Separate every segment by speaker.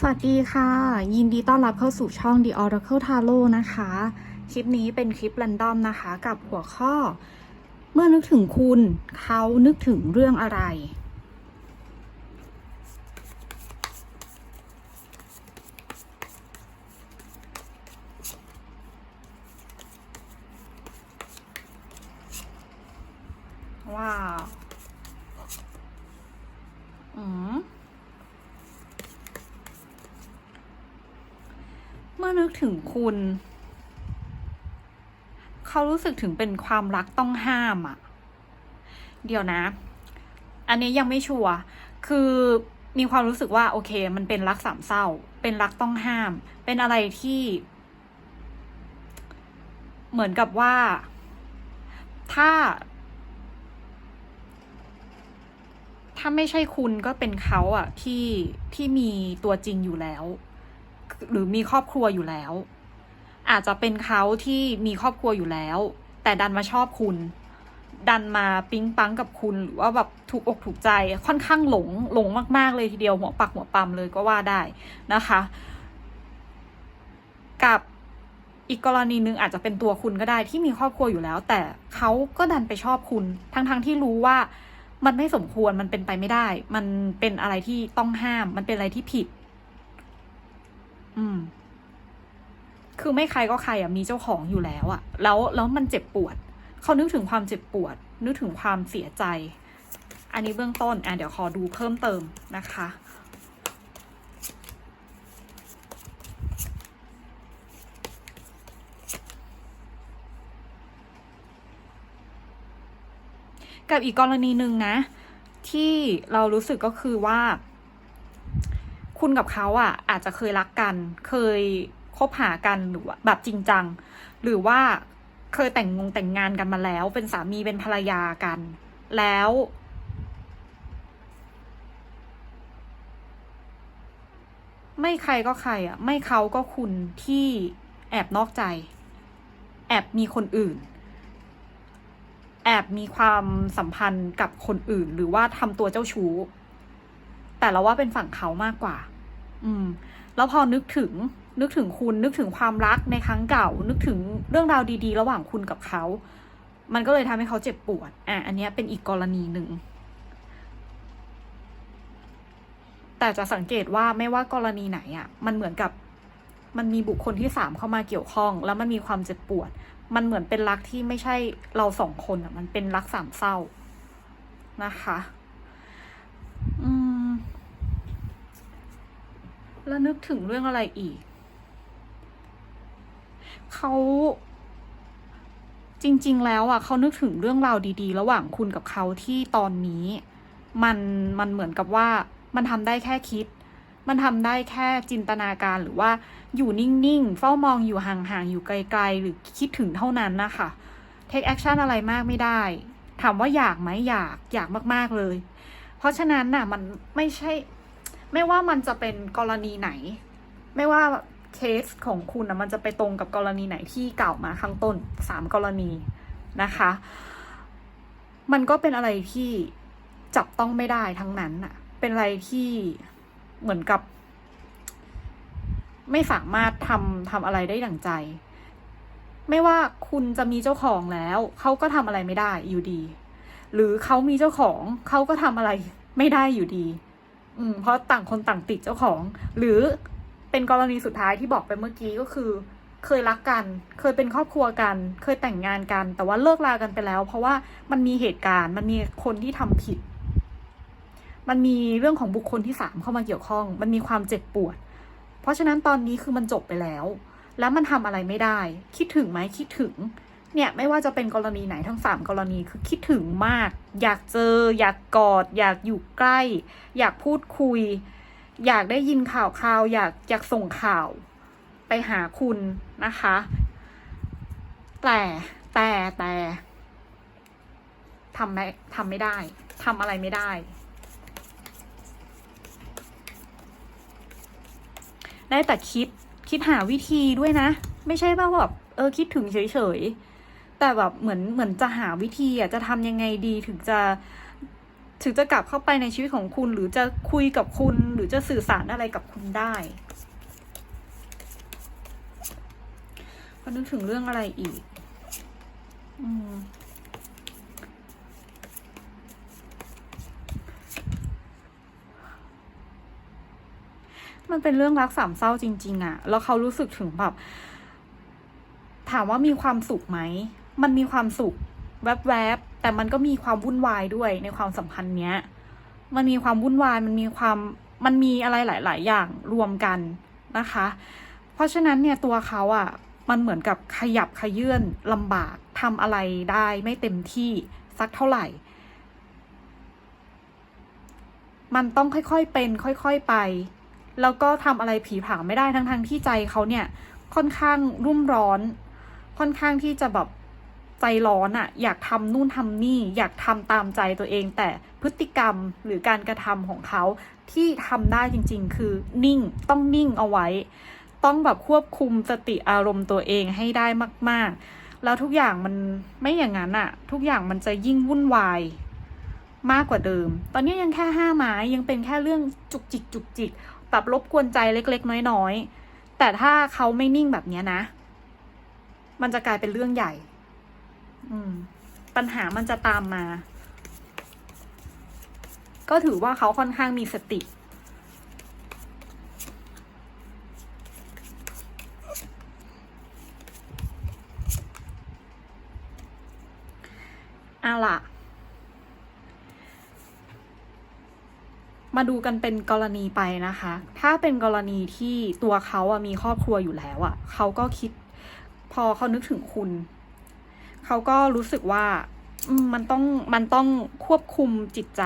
Speaker 1: สวัสดีค่ะ ยินดีต้อนรับเข้าสู่ช่อง The Oracle Tarot นะคะ คลิปนี้เป็นคลิป r รนดอมนะคะ กับหัวข้อ เมื่อนึกถึงคุณเขานึกถึงเรื่องอะไร ว้าว อืม เมื่อนึกถึงคุณ เขารู้สึกถึงเป็นความรักต้องห้ามอะเดี๋ยวนะ อันนี้ยังไม่ชัวร์คือมีความรู้สึกว่าโอเค มันเป็นรักสามเศร้า เป็นรักต้องห้าม เป็นอะไรที่ เหมือนกับว่า ถ้า ถ้าไม่ใช่คุณก็เป็นเขาอะที่ที่มีตัวจริงอยู่แล้ว หรือมีครอบครัวอยู่แล้ว อาจจะเป็นเขาที่มีครอบครัวอยู่แล้ว แต่ดันมาชอบคุณ ดันมาปิ๊งปังกับคุณหรือว่าแบบถูกอกถูกใจค่อนข้างหลงหลงมาก ๆ เลยทีเดียวหัวปักหัวปั๊มเลยก็ว่าได้นะคะ กับอีกกรณีหนึ่งอาจจะเป็นตัวคุณก็ได้ที่มีครอบครัวอยู่แล้ว แต่เขาก็ดันไปชอบคุณ ทั้งๆทที่รู้ว่ามันไม่สมควรมันเป็นไปไม่ได้ มันเป็นอะไรที่ต้องห้าม มันเป็นอะไรที่ผิด อืม คือไม่ใครก็ใครอะมีเจ้าของอยู่แล้วอะ แล้วแล้วมันเจ็บปวด เขานึกถึงความเจ็บปวด นึกถึงความเสียใจ อันนี้เบื้องต้นอะเดี๋ยวขอดูเพิ่มเติมนะคะกับอีกกรณีหนึ่งนะ ที่เรารู้สึกก็คือว่า คุณกับเขาอะ อาจจะเคยรักกัน เคยคบหากันหรือว่าแบบจริงจัง หรือว่าเคยแต่งงงแต่งงานกันมาแล้ว เป็นสามีเป็นภรรยากัน แล้ว ไม่ใครก็ใครอะ ไม่เขาก็คุณที่แอบนอกใจ แอบมีคนอื่น แอบมีความสัมพันธ์กับคนอื่น หรือว่าทำตัวเจ้าชู้แต่เราว่าเป็นฝั่งเขามากกว่า อืม แล้วพอนึกถึง นึกถึงคุณ นึกถึงความรักในครั้งเก่า นึกถึงเรื่องราวดี ๆ ระหว่างคุณกับเขา มันก็เลยทำให้เขาเจ็บปวด อะ อันนี้เป็นอีกกรณีหนึ่ง แต่จะสังเกตว่าไม่ว่ากรณีไหนอะ มันเหมือนกับ มันมีบุคคลที่สามเข้ามาเกี่ยวข้อง แล้วมันมีความเจ็บปวด มันเหมือนเป็นรักที่ไม่ใช่เราสองคนอะ มันเป็นรักสามเศร้านะคะ อืม แล้วนึกถึงเรื่องอะไรอีก เขาจริง ๆ แล้วอะเขานึกถึงเรื่องราวดี ๆ ระหว่างคุณกับเขาที่ตอนนี้ มันมันเหมือนกับว่ามันทำได้แค่คิด มันทำได้แค่จินตนาการหรือว่าอยู่นิ่ง ๆ เฝ้ามองอยู่ห่าง ๆ อยู่ไกล ๆ หรือคิดถึงเท่านั้นนะคะ take action อะไรมากไม่ได้ ถามว่าอยากไหมอยากอยากมาก ๆ เลย เพราะฉะนั้นน่ะมันไม่ใช่ ไม่ว่ามันจะเป็นกรณีไหน ไม่ว่าเคสของคุณนะมันจะไปตรงกับกรณีไหนที่กล่าวมาข้างต้นสามกรณีนะคะ มันก็เป็นอะไรที่จับต้องไม่ได้ทั้งนั้นน่ะเป็นอะไรที่เหมือนกับ ไม่สามารถทำทำอะไรได้ดั่งใจ ไม่ว่าคุณจะมีเจ้าของแล้ว เขาก็ทำอะไรไม่ได้อยู่ดี หรือเขามีเจ้าของ เขาก็ทำอะไรไม่ได้อยู่ดี อืมเพราะต่างคนต่างติดเจ้าของ หรือเป็นกรณีสุดท้ายที่บอกไปเมื่อกี้ก็คือ เคยรักกัน เคยเป็นครอบครัวกัน เคยแต่งงานกัน แต่ว่าเลิกลากันไปแล้ว เพราะว่ามันมีเหตุการณ์ มันมีคนที่ทำผิด มันมีเรื่องของบุคคลที่สามเข้ามาเกี่ยวข้อง มันมีความเจ็บปวด เพราะฉะนั้นตอนนี้คือมันจบไปแล้ว แล้วมันทำอะไรไม่ได้ คิดถึงไหมคิดถึง เนี่ยไม่ว่าจะเป็นกรณีไหนทั้งสามกรณีคือคิดถึงมาก อยากเจอ อยากกอด อยากอยู่ใกล้ อยากพูดคุย อยากได้ยินข่าวข่าวอยากอยากส่งข่าว ไปหาคุณนะคะ แต่แต่แต่ทำไม่ทำไม่ได้ทำอะไรไม่ได้ ได้แต่คิดคิดหาวิธีด้วยนะ ไม่ใช่ว่าแบบเออคิดถึงเฉยๆ แต่แบบเหมือนเหมือนจะหาวิธีอะจะทำยังไงดีถึงจะถึงจะกลับเข้าไปในชีวิตของคุณ หรือจะคุยกับคุณ หรือจะสื่อสารอะไรกับคุณได้ก็นึกถึงเรื่องอะไรอีก อืมมันเป็นเรื่องรักสามเศร้าจริง ๆอะแล้วเขารู้สึกถึงแบบ ถามว่ามีความสุขไหม มันมีความสุขแวบๆแต่มันก็มีความวุ่นวายด้วยในความสัมพันธ์เนี้ย มันมีความวุ่นวายมันมีความมันมีอะไรหลาย ๆ อย่างรวมกันนะคะ เพราะฉะนั้นเนี่ยตัวเขาอะ่ะมันเหมือนกับขยับขยื่นลำบากทำอะไรได้ไม่เต็มที่สักเท่าไหร่ มันต้องค่อยๆเป็น ค่อยๆไป แล้วก็ทำอะไรผีผางไม่ได้ทั้งๆทที่ใจเขาเนี่ย ค่อนข้างรุ่มร้อน ค่อนข้างที่จะแบบ ใจร้อนอะอยากทำนู่นทำนี่ อยากทำตามใจตัวเอง แต่พฤติกรรมหรือการกระทำของเขาที่ทำได้จริง ๆ คือนิ่งต้องนิ่งเอาไว้ ต้องแบบควบคุมสติอารมณ์ตัวเองให้ได้มาก ๆ แล้วทุกอย่างมันไม่อย่างนั้นอะทุกอย่างมันจะยิ่งวุ่นวายมากกว่าเดิม ตอนนี้ยังแค่ห้าไม้ยังเป็นแค่เรื่องจุกจิกจุกจิกแบบรบกวนใจเล็ก ๆ น้อย ๆ แต่ถ้าเขาไม่นิ่งแบบนี้นะ มันจะกลายเป็นเรื่องใหญ่ ปัญหามันจะตามมา ก็ถือว่าเขาค่อนข้างมีสติเอาล่ะมาดูกันเป็นกรณีไปนะคะ ถ้าเป็นกรณีที่ตัวเขาอะมีครอบครัวอยู่แล้วอะเขาก็คิด พอเขานึกถึงคุณ เขาก็รู้สึกว่ามมันต้องมันต้องควบคุมจิตใจ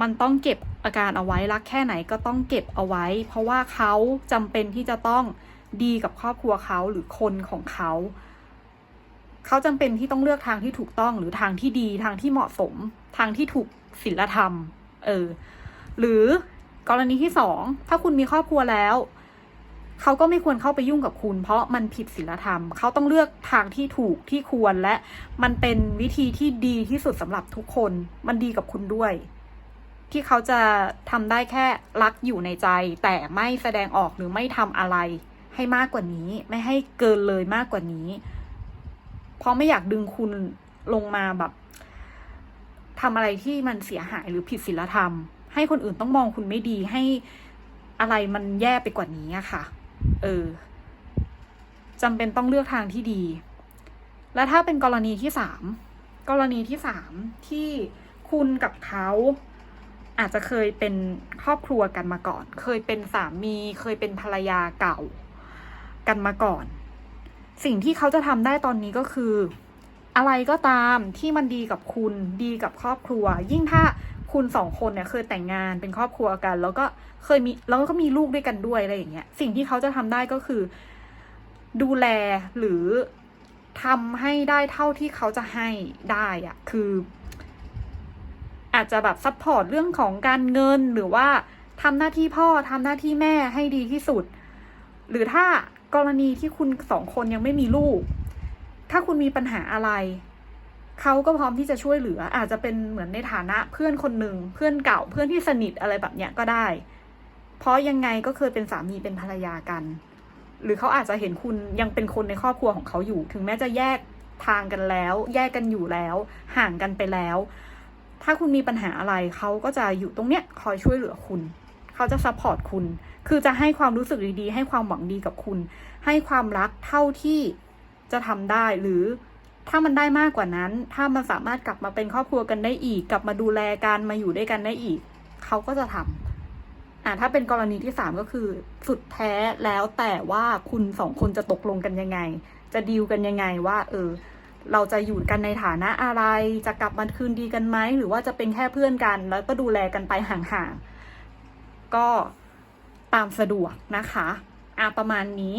Speaker 1: มันต้องเก็บอาการเอาไว้รักแค่ไหนก็ต้องเก็บเอาไว้ เพราะว่าเขาจำเป็นที่จะต้องดีกับครอบครัวเขาหรือคนของเขา เขาจำเป็นที่ต้องเลือกทางที่ถูกต้องหรือทางที่ดีทางที่เหมาะสม ทางที่ถูกศีลธรรม เออ หรือกรณีที่สองถ้าคุณมีครอบครัวแล้ว เขาก็ไม่ควรเข้าไปยุ่งกับคุณ เพราะมันผิดศีลธรรม เขาต้องเลือกทางที่ถูกที่ควรและมันเป็นวิธีที่ดีที่สุดสำหรับทุกคน มันดีกับคุณด้วย ที่เขาจะทำได้แค่รักอยู่ในใจ แต่ไม่แสดงออกหรือไม่ทำอะไร ให้มากกว่านี้ ไม่ให้เกินเลยมากกว่านี้ เพราะไม่อยากดึงคุณลงมาแบบทำอะไรที่มันเสียหายหรือผิดศีลธรรม ให้คนอื่นต้องมองคุณไม่ดีให้อะไรมันแย่ไปกว่านี้อะค่ะ เออจำเป็นต้องเลือกทางที่ดี และถ้าเป็นกรณีที่สามกรณีที่สามที่คุณกับเขาอาจจะเคยเป็นครอบครัวกันมาก่อน เคยเป็นสามี เคยเป็นภรรยาเก่ากันมาก่อน สิ่งที่เขาจะทำได้ตอนนี้ก็คือ อะไรก็ตามที่มันดีกับคุณดีกับครอบครัว ยิ่งถ้า คุณสองคนเนี่ยเคยแต่งงานเป็นครอบครัวกัน แล้วก็เคยมีแล้วก็มีลูกด้วยกันด้วยอะไรอย่างเงี้ยสิ่งที่เขาจะทำได้ก็คือ ดูแลหรือทำให้ได้เท่าที่เขาจะให้ได้อะคือ อาจจะแบบซัพพอร์ตเรื่องของการเงินหรือว่าทำหน้าที่พ่อทำหน้าที่แม่ให้ดีที่สุด หรือถ้ากรณีที่คุณสองคนยังไม่มีลูก ถ้าคุณมีปัญหาอะไร เขาก็พร้อมที่จะช่วยเหลือ อาจจะเป็นเหมือนในฐานะเพื่อนคนหนึ่งเพื่อนเก่าเพื่อนที่สนิทอะไรแบบเนี้ยก็ได้ เพราะยังไงก็เคยเป็นสามีเป็นภรรยากัน หรือเขาอาจจะเห็นคุณยังเป็นคนในครอบครัวของเขาอยู่ ถึงแม้จะแยกทางกันแล้ว แยกกันอยู่แล้ว ห่างกันไปแล้ว ถ้าคุณมีปัญหาอะไรเขาก็จะอยู่ตรงเนี้ยคอยช่วยเหลือคุณเขาจะซัพพอร์ตคุณ คือจะให้ความรู้สึกดีๆ ให้ความหวังดีกับคุณ ให้ความรักเท่าที่จะทำได้หรือ ถ้ามันได้มากกว่านั้น ถ้ามันสามารถกลับมาเป็นครอบครัวกันได้อีก กลับมาดูแลกันมาอยู่ด้วยกันได้อีก เขาก็จะทำอ่าถ้าเป็นกรณีที่สามก็คือ สุดแท้แล้วแต่ว่าคุณสองคนจะตกลงกันยังไง จะดีลกันยังไงว่า เออ เราจะอยู่กันในฐานะอะไร จะกลับมาคืนดีกันไหม หรือว่าจะเป็นแค่เพื่อนกัน แล้วก็ดูแลกันไปห่างๆ ก็ตามสะดวกนะคะ อะประมาณนี้